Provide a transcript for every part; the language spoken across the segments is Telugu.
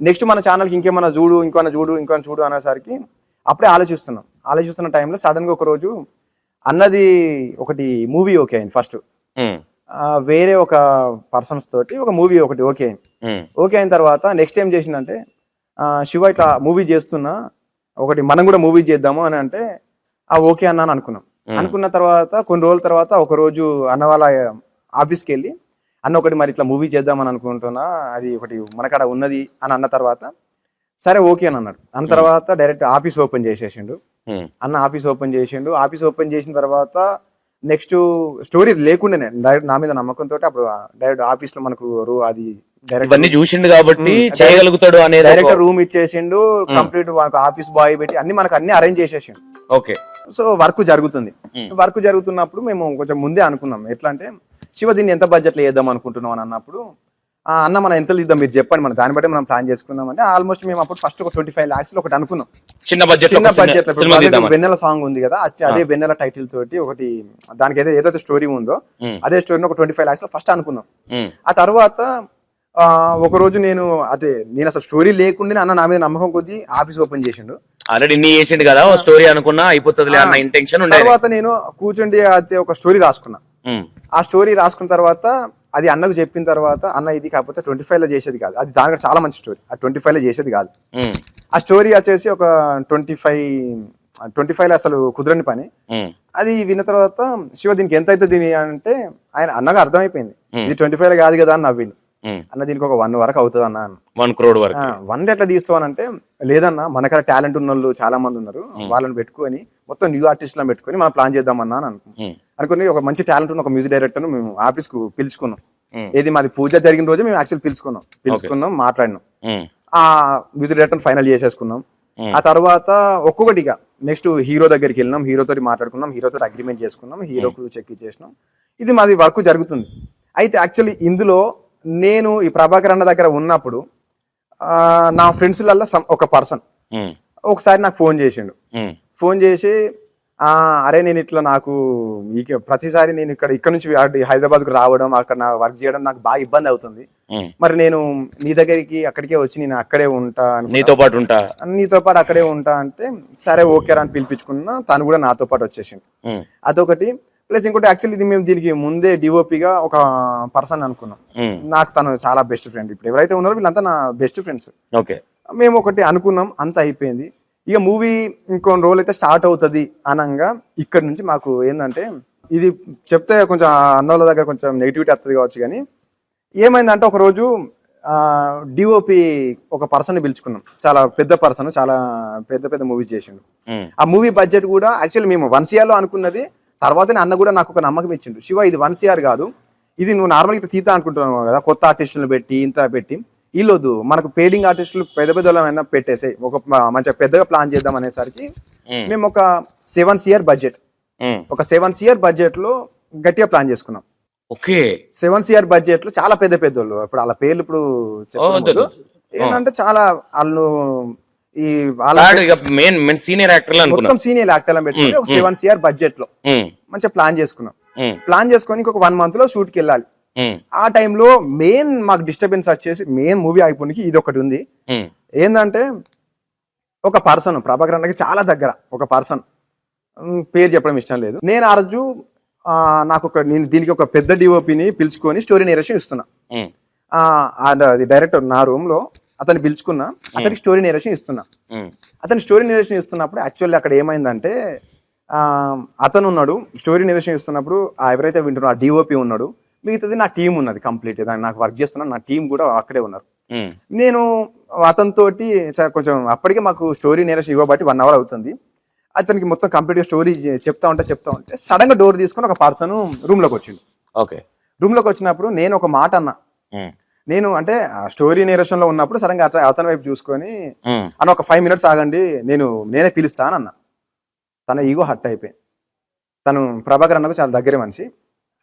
నెక్స్ట్ మన ఛానల్కి ఇంకేమైనా చూడు ఇంకేమైనా చూడు ఇంకేమైనా చూడు అనేసరికి అప్పుడే ఆలోచిస్తున్నాం. ఆలోచిస్తున్న టైంలో సడన్గా ఒక రోజు అన్నది ఒకటి మూవీ ఓకే అయింది ఫస్ట్ ఉమ్, వేరే ఒక పర్సన్స్ తోటి ఒక మూవీ ఒకటి ఓకే అయింది. ఓకే అయిన తర్వాత నెక్స్ట్ ఏం చేసిందంటే శివ ఇట్లా మూవీ చేస్తున్నా ఒకటి మనం కూడా మూవీ చేద్దాము అని అంటే ఆ ఓకే అన్నా అని అనుకున్నాం. ఉమ్. అనుకున్న తర్వాత కొన్ని రోజుల తర్వాత ఒక రోజు అన్న వాళ్ళ ఆఫీస్కి వెళ్ళి అన్న ఒకటి మరి ఇట్లా మూవీ చేద్దామని అనుకుంటున్నా. అది ఒకటి మనకాడ ఉన్నది అని అన్న తర్వాత సరే ఓకే అని అన్నాడు. అన్న తర్వాత డైరెక్ట్ ఆఫీస్ ఓపెన్ చేసేసిండు. అన్న ఆఫీస్ ఓపెన్ చేసిండు. ఆఫీస్ ఓపెన్ చేసిన తర్వాత నెక్స్ట్ స్టోరీ లేకుండానే డైరెక్ట్ నా మీద నమ్మకంతో అప్పుడు డైరెక్ట్ ఆఫీస్లో మనకు అది ఇవన్నీ చూసిండు కాబట్టి చేయగలుగుతాడు అనేది డైరెక్ట్ రూమ్ ఇచ్చేసిండు కంప్లీట్ ఆఫీస్ బాయ్ పెట్టి అన్ని మనకు అన్ని అరేంజ్ చేసేసిండు. ఓకే. సో వర్క్ జరుగుతుంది. వర్క్ జరుగుతున్నప్పుడు మేము కొంచెం ముందే అనుకున్నాం. ఎట్లా అంటే శివ దీన్ని ఎంత బడ్జెట్లో వేద్దాం అనుకుంటున్నాం అని అన్నప్పుడు "ఆ, అన్న మనం ఎంత ఇద్దాం మీరు చెప్పండి మనం దాన్ని బట్టి మనం ప్లాన్ చేసుకుందాం అంటే ఆల్మోస్ట్ మేము అప్పుడు ఫస్ట్ ఒక ట్వంటీ ఫైవ్ లాక్స్లో ఒకటి అనుకున్నాం. చిన్న బడ్జెట్ చిన్న బడ్జెట్ వెన్నెల సాంగ్ ఉంది కదా అదే వెన్నెల టైటిల్ తోటి ఒకటి దానికి ఏదో ఏదైతే స్టోరీ ఉందో అదే స్టోరీని ఒక ట్వంటీ ఫైవ్ లాక్స్లో ఫస్ట్ అనుకున్నాం. ఆ తర్వాత ఆ, ఒక రోజు నేను అదే నేను అసలు స్టోరీ లేకుండా అన్న నా మీద నమ్మకం కొద్దీ ఆఫీస్ ఓపెన్ చేసిండు. ఆల్రెడీ చేసిండు కదా స్టోరీ అనుకున్నా అయిపోతుందిలే అన్న ఇంటెన్షన్ ఉండేది. తర్వాత నేను కూర్చుండి అయితే ఒక స్టోరీ రాసుకున్నా. ఆ స్టోరీ రాసుకున్న తర్వాత అది అన్నకు చెప్పిన తర్వాత అన్న ఇది కాకపోతే ట్వంటీ ఫైవ్లో చేసేది కాదు. అది దానికి చాలా మంచి స్టోరీ. ఆ ట్వంటీ ఫైవ్లో చేసేది కాదు. ఉమ్, ఆ స్టోరీ వచ్చేసి ఒక ట్వంటీ ఫైవ్ ట్వంటీ ఫైవ్లో అసలు కుదరని పని. ఉమ్, అది విన్న తర్వాత శివ దీనికి ఎంత అవుతుంది దీని అంటే ఆయన అన్నగా అర్థమైపోయింది. Hmm. ఇది ట్వంటీ ఫైవ్లో కాదు కదా అని నవ్విండు. అన్న దీనికి ఒక వన్ వరకు అవుతుంది అన్న వన్ క్రోడ్ వరకు వన్ ఎట్లా తీస్తావనంటే లేదన్న మనకాడ టాలెంట్ ఉన్న వాళ్ళు చాలా మంది ఉన్నారు వాళ్ళని పెట్టుకొని మొత్తం న్యూ ఆర్టిస్ట్లను పెట్టుకొని మనం ప్లాన్ చేద్దామన్నా అని అనుకున్నాం అనుకుని ఒక మంచి టాలెంట్ ఉన్న ఒక మ్యూజిక్ డైరెక్టర్ మేము ఆఫీస్కు పిలుచుకున్నాం. ఏది మాది పూజ జరిగిన రోజు మేము యాక్చువల్ పిలుచుకున్నాం. పిలుచుకున్నాం మాట్లాడినాం. ఆ మ్యూజిక్ డైరెక్టర్ ఫైనల్ చేసేసుకున్నాం. ఆ తర్వాత ఒక్కొక్కటిగా నెక్స్ట్ హీరో దగ్గరికి వెళ్ళినాం. హీరోతో మాట్లాడుకున్నాం. హీరోతో అగ్రిమెంట్ చేసుకున్నాం. హీరోకు చెక్ ఇచ్చేసినాం ఇది మాది వర్క్ జరుగుతుంది. అయితే యాక్చువల్లీ ఇందులో నేను ఈ ప్రభాకర్ అన్న దగ్గర ఉన్నప్పుడు నా ఫ్రెండ్స్లలో ఒక పర్సన్. ఒకసారి నాకు ఫోన్ చేసిండు. ఫోన్ చేసి "ఆ, అరే నేను ఇట్లా నాకు ప్రతిసారి నేను ఇక్కడ ఇక్కడ నుంచి హైదరాబాద్కు రావడం అక్కడ నా వర్క్ చేయడం నాకు బాగా ఇబ్బంది అవుతుంది. మరి నేను నీ దగ్గరికి అక్కడికే వచ్చి నేను అక్కడే ఉంటా. నీతో పాటు ఉంటా? నీతో పాటు అక్కడే ఉంటా అంటే సరే ఓకే అని పిలిపించుకున్నా తను కూడా నాతో పాటు వచ్చేసిండు. అదొకటి. ప్లస్ ఇంకోటి యాక్చువల్లీ ఇది మేము దీనికి ముందే డిఓపిగా ఒక పర్సన్ అనుకున్నాం. నాకు తను చాలా బెస్ట్ ఫ్రెండ్ ఇప్పుడు ఎవరైతే ఉన్నారో వీళ్ళంతా నా బెస్ట్ ఫ్రెండ్స్ ఓకే. మేము ఒకటి అనుకున్నాం అంత అయిపోయింది. ఇక మూవీ ఇంకొన్ని రోజులు అయితే స్టార్ట్ అవుతుంది అనంగా ఇక్కడ నుంచి మాకు ఏంటంటే ఇది చెప్తే కొంచెం అన్నోళ్ళ దగ్గర కొంచెం నెగిటివిటీ వస్తుంది కావచ్చు కానీ ఏమైందంటే ఒక రోజు డిఓపి ఒక పర్సన్ పిలుచుకున్నాం. చాలా పెద్ద పర్సన్ చాలా పెద్ద పెద్ద మూవీస్ చేసిండు. ఆ మూవీ బడ్జెట్ కూడా యాక్చువల్లీ మేము వన్ సిఆర్లో అనుకున్నది తర్వాతనే అన్న కూడా నాకు ఒక నమ్మకం ఇచ్చిండు. శివ ఇది వన్ సిఆర్ కాదు. ఇది నువ్వు నార్మల్ ఇట్లా తీతా అనుకుంటున్నావు కదా కొత్త ఆర్టిస్టులను పెట్టి ఇంత పెట్టి. వీళ్ళొద్దు. మనకు పేడింగ్ ఆర్టిస్టులు పెద్ద పెద్ద వాళ్ళైనా పెట్టేసి ఒక మంచిగా పెద్దగా ప్లాన్ చేద్దాం అనేసరికి మేము. ఒక సెవెన్ సిఆర్ బడ్జెట్. ఒక సెవెన్ సిఆర్ బడ్జెట్లో గట్టిగా ప్లాన్ చేసుకున్నాం. ఓకే. సెవెన్ సిఆర్ బడ్జెట్లో చాలా పెద్ద పెద్ద వాళ్ళు. ఇప్పుడు వాళ్ళ పేర్లు ఇప్పుడు. ఏంటంటే చాలా వాళ్ళు ఈ మెయిన్ మెయిన్ సీనియర్ యాక్టర్ అనుకున్నా. మొత్తం సీనియర్ యాక్టర్లను పెట్టుకుని ఒక సెవెన్ సిఆర్ బడ్జెట్లో ఉమ్, మంచిగా ప్లాన్ చేసుకున్నాం. ప్లాన్ చేసుకొని ఇంకొక వన్ మంత్లో షూట్కి వెళ్ళాలి. ఉమ్, ఆ టైంలో మెయిన్ మాకు డిస్టర్బెన్స్ వచ్చేసి మెయిన్ మూవీ అయిపోయినకి ఇది ఒకటి ఉంది. ఏంటంటే ఒక పర్సన్ ప్రభాకర్ అన్నకి చాలా దగ్గర ఒక పర్సన్ పేరు చెప్పడం ఇష్టం లేదు. నేను ఆ రోజు నాకు ఒక నేను దీనికి ఒక పెద్ద డిఓపిని పిలుచుకొని స్టోరీ నేరేషన్ ఇస్తున్నా. డైరెక్టర్ నా రూమ్లో అతన్ని పిలుచుకున్నా అతనికి స్టోరీ నేరేషన్ ఇస్తున్నా. అతను స్టోరీ నేరేషన్ ఇస్తున్నప్పుడు యాక్చువల్లీ అక్కడ ఏమైందంటే అతను ఉన్నాడు స్టోరీ నేరేషన్ ఇస్తున్నప్పుడు ఆ ఎవరైతే వింటున్నారో ఆ డిఓపి ఉన్నాడు మిగతాది నా టీం ఉన్నది కంప్లీట్ నాకు వర్క్ చేస్తున్నా నా టీం కూడా అక్కడే ఉన్నారు. నేను అతనితోటి కొంచెం అప్పటికే మాకు స్టోరీ నేరేషన్ ఇవ్వబట్టి వన్ అవర్ అవుతుంది. అతనికి మొత్తం కంప్లీట్గా స్టోరీ చెప్తా ఉంటే చెప్తా ఉంటే సడన్గా డోర్ తీసుకొని ఒక పర్సన్ రూమ్లోకి వచ్చిండు. ఓకే. రూమ్లోకి వచ్చినప్పుడు నేను ఒక మాట అన్నా. నేను అంటే స్టోరీ నేరేషన్లో ఉన్నప్పుడు సడన్గా అతని వైపు చూసుకొని అని ఒక ఫైవ్ మినిట్స్ ఆగండి నేను నేనే పిలుస్తాను అన్న. తన ఈగో హట్ అయిపోయింది. తను ప్రభాకర్ అన్నకు చాలా దగ్గర మనిషి.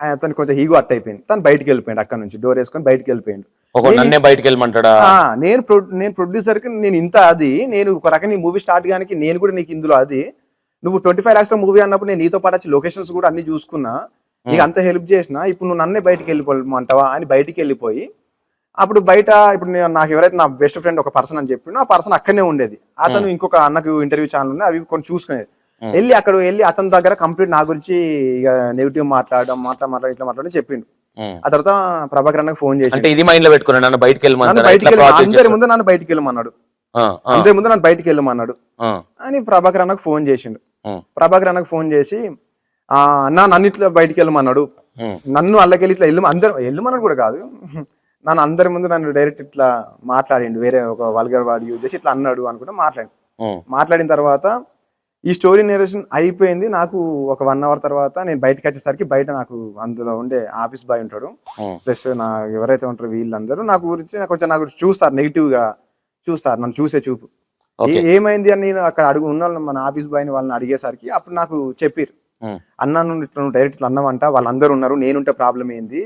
ఆ, తను కొంచెం ఈగో హట్ అయిపోయింది. తను బయటికి వెళ్ళిపోయాడు అక్కడ నుంచి డోర్ వేసుకొని బయటికి వెళ్ళిపోయాడు. ఒక నన్నే బయటికి వెళ్ళమంటాడా? ఆ, నేను నేను ప్రొడ్యూసర్కి నేను ఇంత అది నేను ఒక రకంగా మూవీ స్టార్ట్ గానికి నేను కూడా నీకు ఇందులో అది. నువ్వు ట్వంటీ ఫైవ్ లాక్స్ మూవీ అన్నప్పుడు నేను నీతో పాటు వచ్చి లొకేషన్స్ కూడా అన్ని చూసుకున్నా. నీకు అంత హెల్ప్ చేసిన ఇప్పుడు నువ్వు నన్నే బయటికి వెళ్ళిపోమంటావా అని బయటికి వెళ్ళిపోయి అప్పుడు బయట ఇప్పుడు నేను నాకు ఎవరైతే నా బెస్ట్ ఫ్రెండ్ ఒక పర్సన్ అని చెప్పిన ఆ పర్సన్ అక్కడనే ఉండేది. అతను ఇంకొక అన్నకు ఇంటర్వ్యూ ఛానల్ ఉంది అవి కొన్ని చూసుకునేది. వెళ్ళి అక్కడ వెళ్ళి అతని దగ్గర కంప్లీట్ నా గురించి ఇక నెగిటివ్ మాట్లాడడం మాట్లా మాట్లాడి ఇట్లా మాట్లాడి చెప్పిండు. ఆ తర్వాత ప్రభాకర్ అన్నకు ఫోన్ చేసి అంటే ఇది మైండ్లో పెట్టుకున్నాను నన్ను బయటకు బయటికి అందరి ముందు నన్ను బయటికి వెళ్ళమన్నాడు. అందరి ముందు నన్ను బయటికి వెళ్ళమన్నాడు. అని ప్రభాకర్ అన్నకు ఫోన్ చేసిండు. ప్రభాకర్ అన్నకు ఫోన్ చేసి ఆ అన్న నన్ను ఇట్లా బయటికి వెళ్ళమన్నాడు. నన్ను అల్లకెళ్ళి ఇట్లా వెళ్ళి అందరు వెళ్ళమన్నాడు కూడా కాదు. నన్ను అందరి ముందు నన్ను డైరెక్ట్ ఇట్లా మాట్లాడిండు. వేరే ఒక వల్గర్ వాడు యూజ్ చేసి ఇట్లా అన్నాడు అనుకుంటే మాట్లాడి. మాట్లాడిన తర్వాత ఈ స్టోరీ నేరేషన్ అయిపోయింది. నాకు ఒక వన్ అవర్ తర్వాత నేను బయటకు వచ్చేసరికి బయట నాకు అందులో ఉండే ఆఫీస్ బాయ్ ఉంటాడు. ప్లస్ నా ఎవరైతే ఉంటారో వీళ్ళందరూ నాకు గురించి కొంచెం నాకు చూస్తారు నెగిటివ్గా చూస్తారు. నన్ను చూసే చూపు. ఏమైంది అని నేను అక్కడ అడుగు ఉన్న మన ఆఫీస్ బాయ్ వాళ్ళని అడిగేసరికి అప్పుడు నాకు చెప్పిరు అన్న నువ్వు ఇట్లా డైరెక్ట్ ఇట్లా అన్నావంట. వాళ్ళందరూ ఉన్నారు. నేనుంటే ప్రాబ్లం ఏంది?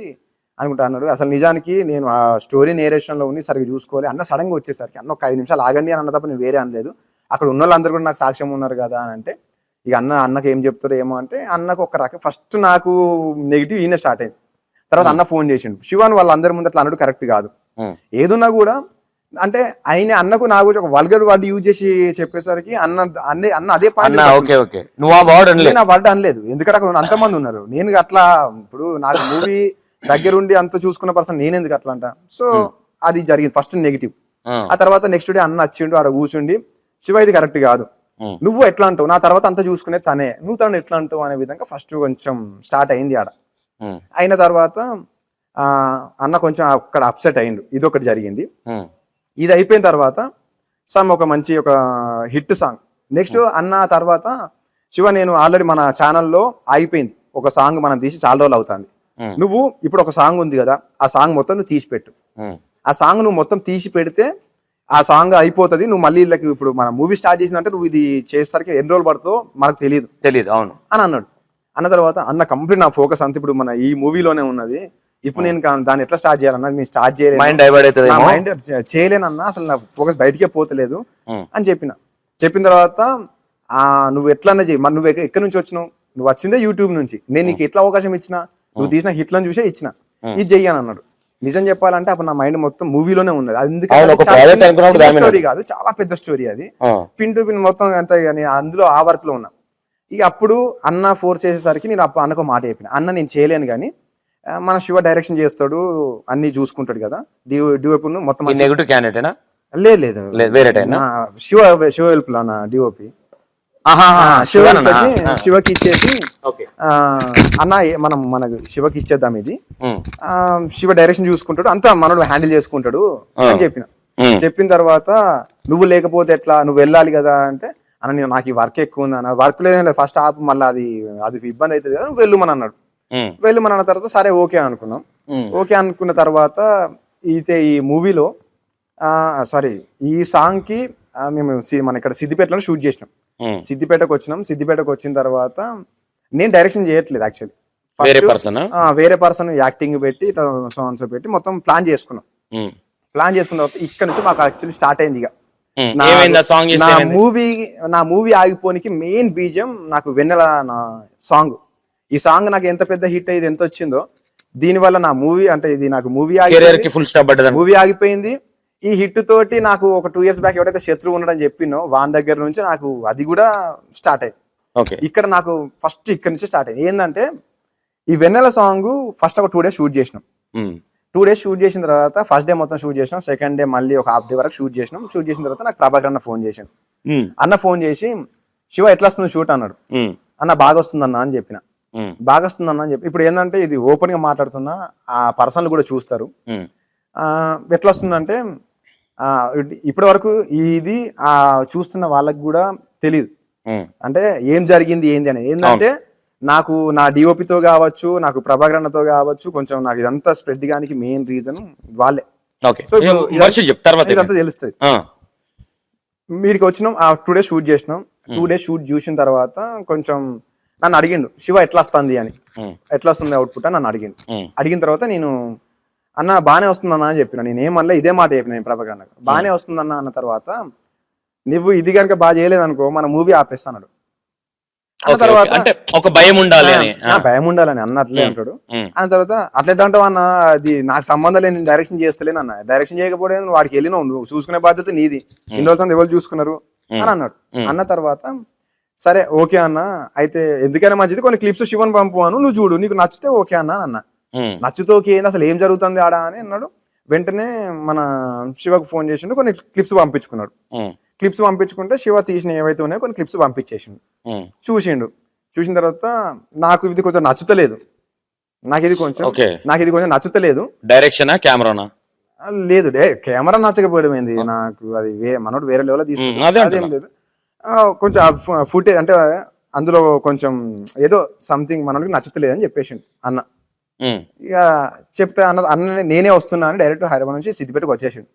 అనుకుంటా అన్నాడు. అసలు నిజానికి నేను ఆ స్టోరీ నేరేషన్లో ఉండి సరిగ్గా చూసుకోవాలి అన్న సడన్గా వచ్చేసరికి అన్న ఒక ఐదు నిమిషాలు ఆగండి అని అన్న తప్ప నేను వేరే అనలేదు. అక్కడ ఉన్న వాళ్ళందరూ కూడా నాకు సాక్ష్యం ఉన్నారు కదా అని అంటే ఇక అన్న అన్నకి ఏం చెప్తారో ఏమో అంటే అన్నకు ఒక రకం ఫస్ట్ నాకు నెగిటివ్ ఈయన స్టార్ట్ అయింది. తర్వాత అన్న ఫోన్ చేసిండు. శివాన్ వాళ్ళందరి ముందు అట్లా అన్నాడు కరెక్ట్ కాదు. ఏదున్నా కూడా అంటే ఆయన అన్నకు నా గురించి ఒక వల్గర్ వర్డ్ యూజ్ చేసి చెప్పేసరికి అన్న అన్న అన్న అదే పాయింట్ నేను ఆ వర్డ్ అనలేదు. ఎందుకంటే అక్కడ అంతమంది ఉన్నారు. నేను అట్లా ఇప్పుడు నాకు మూవీ దగ్గరుండి అంత చూసుకున్న పర్సన్ నేను ఎందుకు అట్లా అంట సో అది జరిగింది. ఫస్ట్ నెగిటివ్ ఆ. తర్వాత నెక్స్ట్ డే అన్న వచ్చిండు ఆడ కూర్చుండి శివ ఇది కరెక్ట్ కాదు. నువ్వు ఎట్లా అంటావు నా తర్వాత అంతా చూసుకునే తనే. నువ్వు తను ఎట్లా అంటావు అనే విధంగా ఫస్ట్ కొంచెం స్టార్ట్ అయింది ఆడ. అయిన తర్వాత ఆ, అన్న కొంచెం అక్కడ అప్సెట్ అయిండు ఇది ఒకటి జరిగింది ఇది అయిపోయిన తర్వాత సమ్ ఒక మంచి ఒక హిట్ సాంగ్. నెక్స్ట్ అన్న తర్వాత శివ నేను ఆల్రెడీ మన ఛానల్లో ఆగిపోయింది. ఒక సాంగ్ మనం తీసి చాలా రోజులు అవుతుంది. నువ్వు ఇప్పుడు ఒక సాంగ్ ఉంది కదా ఆ సాంగ్ మొత్తం నువ్వు తీసి పెట్టు ఆ సాంగ్ నువ్వు మొత్తం తీసి పెడితే ఆ సాంగ్ అయిపోతుంది నువ్వు మళ్ళీ వీళ్ళకి ఇప్పుడు మన మూవీ స్టార్ట్ చేసిందంటే నువ్వు ఇది చేసేసరికి ఎన్ని రోజులు పడుతుందో మనకు తెలియదు. తెలియదు అవును. అని అన్నాడు. అన్న తర్వాత అన్న కంప్లీట్ నా ఫోకస్ అంత ఇప్పుడు మన ఈ మూవీలోనే ఉన్నది. ఇప్పుడు నేను దాన్ని ఎట్లా స్టార్ట్ చేయాలన్నా నేను స్టార్ట్ చేయలేదు మైండ్ డైవర్ట్ అవుతుంది మైండ్ చేయలేనన్నా అసలు నా ఫోకస్ బయటికే పోతలేదు అని చెప్పిన. చెప్పిన తర్వాత ఆ నువ్వు ఎట్లా చెయ్యి మరి నువ్వు ఎక్క- ఎక్కడి నుంచి వచ్చినావు? నువ్వు వచ్చిందే యూట్యూబ్ నుంచి. నేను నీకు ఎట్లా అవకాశం ఇచ్చిన? నువ్వు తీసిన హిట్లను చూసే ఇచ్చిన. ఇది చెయ్యని అన్నాడు. నిజం చెప్పాలంటే అప్పుడు నా మైండ్ మొత్తం మూవీలోనే ఉన్నది. అది ఎందుకంటే అవును, ఒక చాలా project చిన్న- అనుకున్నప్పుడు చిన్న దాని మీద స్టోరీ కాదు చాలా పెద్ద స్టోరీ అది. పిన్ టు పిన్ మొత్తం అంత అందులో ఆ వర్క్లో ఉన్నా. ఇక అప్పుడు అన్న ఫోర్స్ చేసేసరికి నేను అప్పుడు అన్నకు మాట చెప్పిన. అన్న నేను చేయలేను కానీ మన శివ డైరెక్షన్ చేస్తాడు అన్ని చూసుకుంటాడు కదా. డి డిఓపి మొత్తం నెగిటివ్ క్యాండిడేట్ లేదు లేదు. వేరే శివ శివ హెల్ప్లో నా డిఓపి శివకి ఇచ్చేసి అన్న మనం మనకు శివకి ఇచ్చేద్దాం ఇది శివ డైరెక్షన్ చూసుకుంటాడు అంతా మనోడు హ్యాండిల్ చేసుకుంటాడు అని చెప్పిన. చెప్పిన తర్వాత నువ్వు లేకపోతే ఎట్లా? నువ్వు వెళ్ళాలి కదా అంటే అన్న నేను నాకు ఈ వర్క్ ఎక్కువ ఉంది అన్న వర్క్ లేదు ఫస్ట్ ఆపు మళ్ళీ అది అది ఇబ్బంది అవుతుంది కదా నువ్వు వెళ్ళమని అన్నాడు. వెళ్ళమని అన్న తర్వాత సరే ఓకే అనుకున్నాం. ఓకే అనుకున్న తర్వాత అయితే ఈ మూవీలో సారీ ఈ సాంగ్కి మేము మన ఇక్కడ సిద్దిపేటలో షూట్ చేసినాం. సిద్దిపేటకు వచ్చినాం సిద్దిపేటకు వచ్చిన తర్వాత నేను డైరెక్షన్ చేయట్లేదు యాక్చువల్లీ వేరే పర్సన్ వేరే పర్సన్ యాక్టింగ్ పెట్టి ఇట్లా సాంగ్స్ పెట్టి మొత్తం ప్లాన్ చేసుకున్నాం. ప్లాన్ చేసుకున్న తర్వాత ఇక్కడ నుంచి మాకు యాక్చువల్లీ స్టార్ట్ అయింది ఇక. నా- మూవీ నా మూవీ ఆగిపోనికి మెయిన్ బీజం నాకు వెన్నెల నా సాంగ్ ఈ సాంగ్ నాకు ఎంత పెద్ద హిట్ అయ్యేది ఎంత వచ్చిందో దీని వల్ల నా మూవీ అంటే ఇది నాకు మూవీ కి ఫుల్ స్టాప్ మూవీ ఆగిపోయింది. ఈ హిట్ తోటి నాకు ఒక టూ ఇయర్స్ బ్యాక్ ఎవరైతే శత్రువు ఉన్నాడని చెప్పినో వాన్ దగ్గర నుంచి నాకు అది కూడా స్టార్ట్ అయింది ఇక్కడ నాకు ఫస్ట్ ఇక్కడ నుంచి స్టార్ట్ అయింది ఏంటంటే ఈ వెన్నెల సాంగ్ ఫస్ట్ ఒక టూ డేస్ షూట్ చేసినాం. టూ డేస్ షూట్ చేసిన తర్వాత ఫస్ట్ డే మొత్తం షూట్ చేసినాం. సెకండ్ డే మళ్ళీ ఒక హాఫ్ డే వరకు షూట్ చేసినాం. షూట్ చేసిన తర్వాత నాకు ప్రభాకర్ అన్న ఫోన్ చేసాను అన్న ఫోన్ చేసి శివ ఎట్లా వస్తుంది షూట్ అన్నాడు. అన్న బాగా వస్తుందన్న అని చెప్పిన. బాగా వస్తుందన్న అని చెప్పి. ఇప్పుడు ఏంటంటే ఇది ఓపెన్గా మాట్లాడుతున్నా ఆ పర్సన్లు కూడా చూస్తారు. ఎట్లా వస్తుందంటే ఇప్పటి వరకు ఇది ఆ చూస్తున్న వాళ్ళకి కూడా తెలియదు అంటే ఏం జరిగింది ఏంది అని ఏంటంటే నాకు నా డిఓపితో కావచ్చు నాకు ప్రభాకర్ అన్నతో కావచ్చు కొంచెం నాకు ఇదంతా స్ప్రెడ్ గానికి మెయిన్ రీజన్ వాళ్ళే. సో ఇదంతా- తెలుస్తుంది. వీడికి వచ్చినాం ఆ టూ డేస్ షూట్ చేసినాం. టూ డేస్ షూట్ చూసిన తర్వాత కొంచెం నన్ను అడిగిండు శివ ఎట్లా వస్తుంది అని. ఎట్లా వస్తుంది అవుట్పుట్ అని నన్ను అడిగిండు. అడిగిన తర్వాత నేను అన్న బానే వస్తుందన్న అని చెప్పిన. నేను ఏమన్నా ఇదే మాట చెప్పిన నేను ప్రభాకర్ బానే వస్తుందన్న అన్న తర్వాత నువ్వు ఇది కనుక బాగా చేయలేదు అనుకో మన మూవీ ఆపేస్తాడు అన్న తర్వాత. అంటే ఒక భయం ఉండాలి భయం ఉండాలని అన్నట్లే అంటాడు. ఉమ్, అన్న తర్వాత అట్లా అంటావు అన్న? అది నాకు సంబంధం లేదు నేను డైరెక్షన్ చేస్తలేను అన్న. డైరెక్షన్ చేయకపోతే వాడికి వెళ్ళినావు నువ్వు. చూసుకునే బాధ్యత నీది. ఇన్ని రోజులు ఎవరు చూసుకున్నారు? అని అన్నాడు. అన్న తర్వాత సరే ఓకే అన్న. అయితే ఎందుకైనా మంచిది. కొన్ని క్లిప్స్ శివన్ పంపు అను. నువ్వు చూడు. నీకు నచ్చితే ఓకే అన్న అని అన్న. నచ్చితే ఏంది? అసలు ఏం జరుగుతుంది ఆడ అని అన్నాడు. వెంటనే మన శివకు ఫోన్ చేసిండు కొన్ని క్లిప్స్ పంపించుకున్నాడు. క్లిప్స్ పంపించుకుంటే శివ తీసిన ఏవైతే ఉన్నాయో కొన్ని క్లిప్స్ పంపించేసిండు. చూసిండు. చూసిన తర్వాత నాకు ఇది కొంచెం నచ్చుతలేదు. నాకు ఇది కొంచెం నాకు ఇది కొంచెం నచ్చుతలేదు. డైరెక్షనా కెమెరానా? లేదు. డే కెమెరా నచ్చకపోవడం ఏంది? నాకు అది వే మనోడు వేరే లెవెల్ ఉమ్, అదే. లేదు. కొంచెం ఫుటేజ్ అంటే అందులో కొంచెం ఏదో సంథింగ్ మనోడికి నచ్చుతలేదు అని చెప్పేసిండు అన్న. ఇక చెప్తే అన్న అన్న నేనే వస్తున్నా అని డైరెక్ట్ హైదరాబాద్ నుంచి సిద్దిపేటకు వచ్చేసిండు.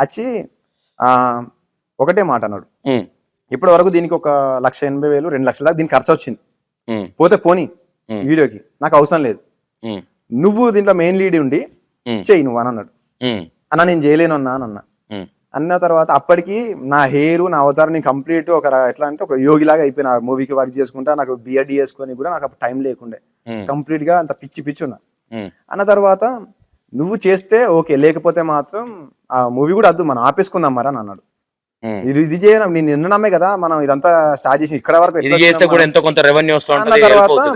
వచ్చి ఆ, ఒకటే మాట అన్నాడు. ఇప్పటి వరకు దీనికి ఒక లక్ష ఎనభై వేలు రెండు లక్షల దాకా దీనికి ఖర్చు వచ్చింది. పోతే పోనీ. వీడియోకి నాకు అవసరం లేదు. నువ్వు దీంట్లో మెయిన్ లీడ్ ఉండి. చెయ్యి నువ్వు అని అన్నాడు. అన్న నేను చేయలేను అన్నా అని అన్న. అన్న తర్వాత అప్పటికి నా హెయిర్ నా అవతారం నేను కంప్లీట్ ఒక ఎట్లా అంటే ఒక యోగిలాగా అయిపోయిన. మూవీకి వర్క్ చేసుకుంటా నాకు బిఎడ్ చేసుకొని కూడా నాకు అప్పుడు టైం లేకుండే. కంప్లీట్గా అంత పిచ్చి పిచ్చి ఉన్నా. ఉమ్, అన్న తర్వాత నువ్వు చేస్తే ఓకే లేకపోతే మాత్రం ఆ మూవీ కూడా వద్దు మనం ఆపేసుకుందాం మరి అని అన్నాడు. ఉమ్. ఇది ఇది చేయను నేను నిన్న నమ్మే కదా మనం ఇదంతా స్టార్ట్ చేసి ఇక్కడ వరకు చేస్తే కూడా? ఎంతో కొంత రెవెన్యూ తర్వాత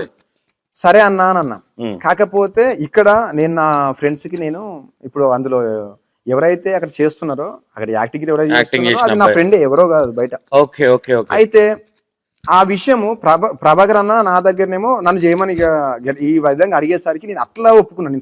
సరే అన్నా అని అన్నా. కాకపోతే ఇక్కడ నేను నా ఫ్రెండ్స్కి నేను ఇప్పుడు అందులో ఎవరైతే అక్కడ చేస్తున్నారో అక్కడ యాక్టింగ్ ఎవరైతే చేస్తున్నారో అది నా. ఫ్రెండ్ ఎవరో కాదు బయట. ఓకే ఓకే అయితే ఆ విషయము ప్రభ ప్రభాకర్ అన్న నా దగ్గరనేమో నన్ను చేయమని ఈ విధంగా అడిగేసరికి నేను అట్లా ఒప్పుకున్నాను. నేను